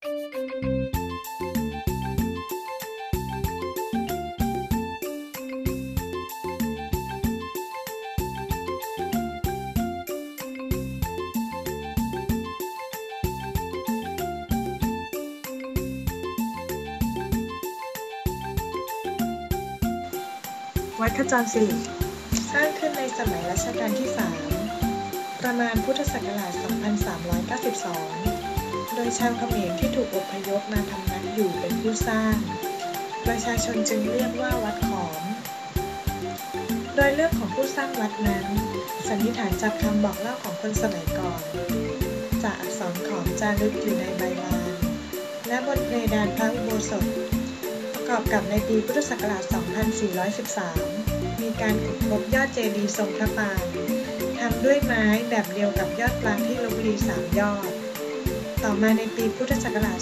วัดขจรศิริสร้างขึ้นในสมัยรัชกาลที่ 3 ประมาณพุทธศักราช 2392 โดยชาวเขมรที่ถูกอพยพมาทำนักอยู่เป็นผู้สร้าง ประชาชนจึงเรียกว่าวัดขอม โดยเรื่องของผู้สร้างวัดนั้น สันนิษฐานจากคำบอกเล่าของคนสมัยก่อน จากอักษรขอมจารึกอยู่ในใบลานและบนเพดานพระอุโบสถประกอบกับในปีพุทธศักราช 2413 มีการขุดพบยอดเจดีย์ทรงพระปางทำด้วยไม้แบบเดียวกับยอดปรางที่ลบบุรีสามยอด ต่อมาในปีพุทธศักราช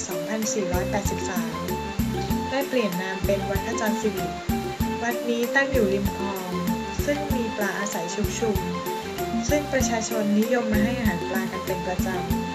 2483 ได้เปลี่ยนนามเป็นวัดขจรศิริ วัดนี้ตั้งอยู่ริมคลอง ซึ่งมีปลาอาศัยชุกชุม ซึ่งประชาชนนิยมมาให้อาหารปลากันเป็นประจำ